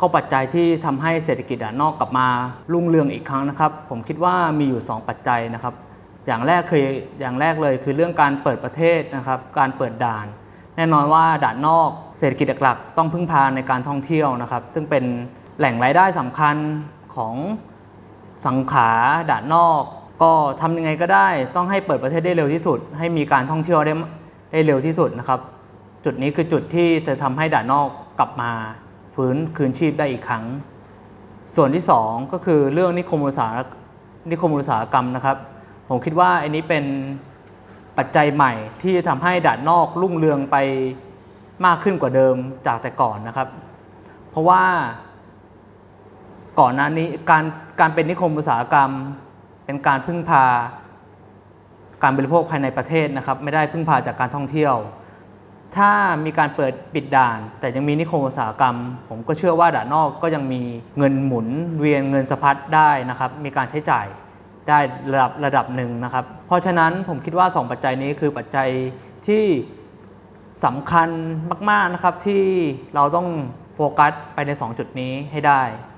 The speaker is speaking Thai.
ข้อปัจจัยที่ทำให้เศรษฐกิจด่านนอกกลับมารุ่งเรืองอีกครั้งนะครับ ผมคิดว่ามีอยู่ 2 ปัจจัยนะครับ อย่างแรกคืออย่างแรกเลยคือเรื่องการเปิดประเทศนะครับ การเปิดด่าน แน่นอนว่าด่านนอกเศรษฐกิจหลักๆต้องพึ่งพาในการท่องเที่ยวนะครับ ซึ่งเป็นแหล่งรายได้สำคัญของสังขาด่านนอก ก็ทำยังไงก็ได้ ต้องให้เปิดประเทศได้เร็วที่สุด ให้มีการท่องเที่ยวได้ได้เร็วที่สุดนะครับ จุดนี้คือจุดที่จะทำให้ด่านนอกกลับมา ฟื้นคืนชีพได้อีกครั้ง ส่วนที่ 2 ก็คือเรื่องนิคมอุตสาหนิคมอุตสาหกรรมนะครับ ผมคิดว่าอันนี้เป็นปัจจัยใหม่ที่จะทำให้ด่านนอกรุ่งเรืองไปมากขึ้นกว่าเดิมจากแต่ก่อนนะครับ เพราะว่าก่อนหน้านี้การการเป็นนิคมอุตสาหกรรม เป็นการพึ่งพา การบริโภคภายในประเทศนะครับ ไม่ได้พึ่งพาจากการท่องเที่ยว ถ้ามีการเปิดปิดด่าน แต่ยังมีนิคมอุตสาหกรรม ผมก็เชื่อว่าด่านนอกก็ยังมีเงินหมุนเวียนเงินสะพัดได้นะครับ มีการใช้จ่ายได้ระดับระดับหนึ่งนะครับ เพราะฉะนั้นผมคิดว่า 2 ปัจจัยนี้คือปัจจัยที่สำคัญมาก ๆนะครับที่เราต้องโฟกัสไปใน 2 จุดนี้ให้ได้